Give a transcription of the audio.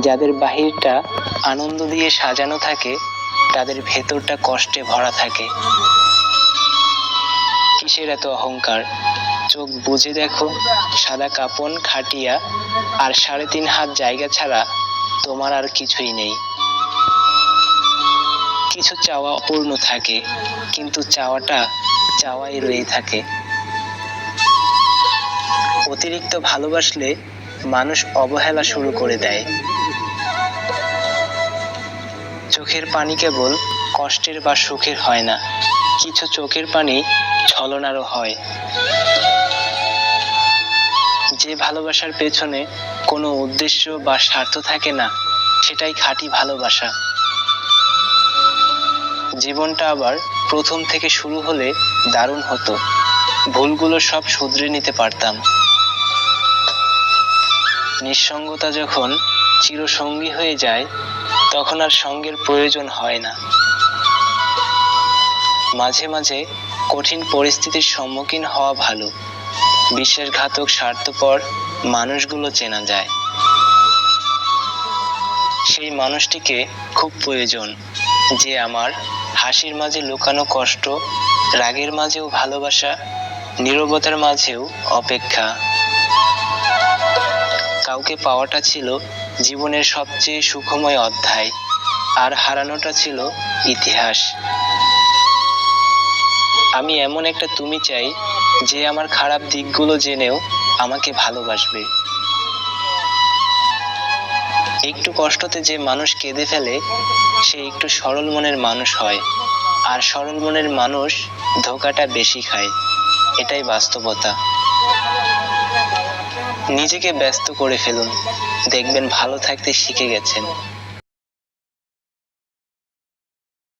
যাদের বাহিরটা আনন্দ দিয়ে সাজানো থাকে, তাদের ভেতরটা কষ্টে ভরা থাকে। কিসের এত অহংকার? চোখ বুঝে দেখো, সাদা কাপন খাটিয়া, আর সাড়ে তিন হাত জায়গা ছাড়া তোমার আর কিছুই নেই। কিছু চাওয়া অপূর্ণ থাকে, কিন্তু চাওয়াটা চাওয়াই রয়ে থাকে। অতিরিক্ত ভালোবাসলে মানুষ অবহেলা শুরু করে দেয়। চোখের পানি কেবল কষ্টের বা সুখের হয় না, কিছু চোখের পানি ছলনারও হয়। যে ভালোবাসার পেছনে কোনো উদ্দেশ্য বা স্বার্থ থাকে না, সেটাই খাঁটি ভালোবাসা। জীবনটা আবার প্রথম থেকে শুরু হলে দারুণ হতো। ভুলগুলো সব শুধরে নিতে পারতাম। নিঃসঙ্গতা যখন চিরসঙ্গী হয়ে যায়, তখন আর সঙ্গের প্রয়োজন হয় না। মাঝে মাঝে কঠিন পরিস্থিতির সম্মুখীন হওয়া ভালো। বিশ্বাসঘাতক, স্বার্থপর মানুষগুলো চেনা যায়। সেই মানুষটিকে খুব প্রয়োজন যে আমার হাসির মাঝে লুকানো কষ্ট, রাগের মাঝেও ভালোবাসা, নীরবতার মাঝেও অপেক্ষা। কাউকে পাওয়াটা ছিল জীবনের সবচেয়ে সুখময় অধ্যায়, আর হারানোটা ছিল ইতিহাস। আমি এমন একটা তুমি চাই, যে আমার খারাপ দিকগুলো জেনেও আমাকে ভালোবাসবে। একটু কষ্টতে যে মানুষ কেঁদে ফেলে, সে একটু সরল মনের মানুষ হয়, আর সরল মনের মানুষ ধোকাটা বেশি খায়। এটাই বাস্তবতা। নিজেকে ব্যস্ত করে ফেলুন। দেখবেন ভালো থাকতে শিখে গেছেন।